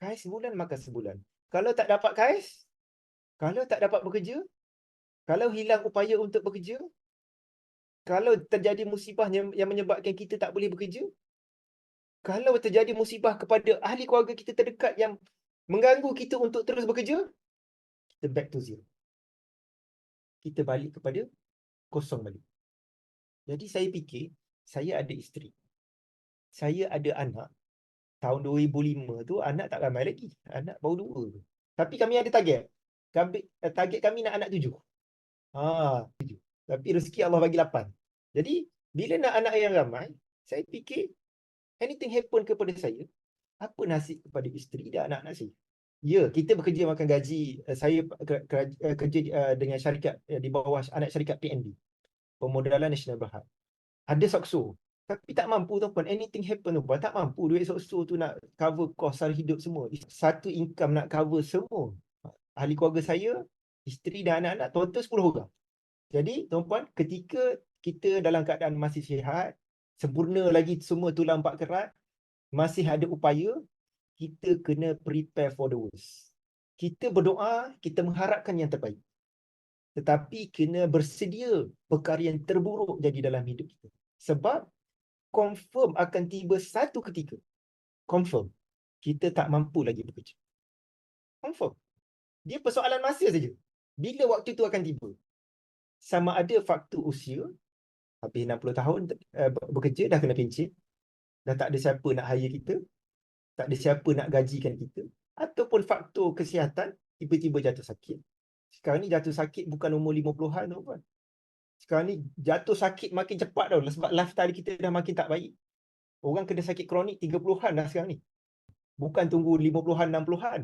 Kais sebulan makan sebulan. Kalau tak dapat kais, kalau tak dapat bekerja, kalau hilang upaya untuk bekerja, kalau terjadi musibah yang, menyebabkan kita tak boleh bekerja, kalau terjadi musibah kepada ahli keluarga kita terdekat yang mengganggu kita untuk terus bekerja, kita back to zero. Kita balik kepada kosong balik. Jadi saya fikir, saya ada isteri. Saya ada anak. Tahun 2005 tu anak tak ramai lagi. Anak baru dua. Tapi kami ada target. Kami, eh, target kami nak anak tujuh. Ha, tujuh. Tapi rezeki Allah bagi lapan. Jadi, bila nak anak yang ramai, saya fikir anything happen kepada saya, apa nasib kepada isteri dan anak-anak saya? Ya, kita bekerja makan gaji. Eh, saya eh, kerja dengan syarikat di bawah anak syarikat PNB. Pemodalan Nasional Berhad. Ada sakso. Tapi tak mampu tuan-puan. Anything happen tuan-puan. Tak mampu duit sakso tu nak cover kos sara hidup semua. Satu income nak cover semua. Ahli keluarga saya, isteri dan anak-anak, total 10 orang. Jadi tuan-puan, ketika kita dalam keadaan masih sihat, sempurna lagi semua tulang empat kerat, masih ada upaya, kita kena prepare for the worst. Kita berdoa, kita mengharapkan yang terbaik. Tetapi kena bersedia perkara yang terburuk jadi dalam hidup kita. Sebab confirm akan tiba satu ketika. Confirm. Kita tak mampu lagi bekerja. Confirm. Dia persoalan masa saja. Bila waktu itu akan tiba. Sama ada faktor usia, habis 60 tahun uh, bekerja dah kena pencet. Dah tak ada siapa nak hire kita. Tak ada siapa nak gajikan kita. Ataupun faktor kesihatan, tiba-tiba jatuh sakit. Sekarang ni jatuh sakit bukan umur 50-an tu kan sekarang ni jatuh sakit makin cepat tau sebab lifestyle kita dah makin tak baik. Orang kena sakit kronik 30-an dah sekarang ni. Bukan tunggu 50-an, 60-an.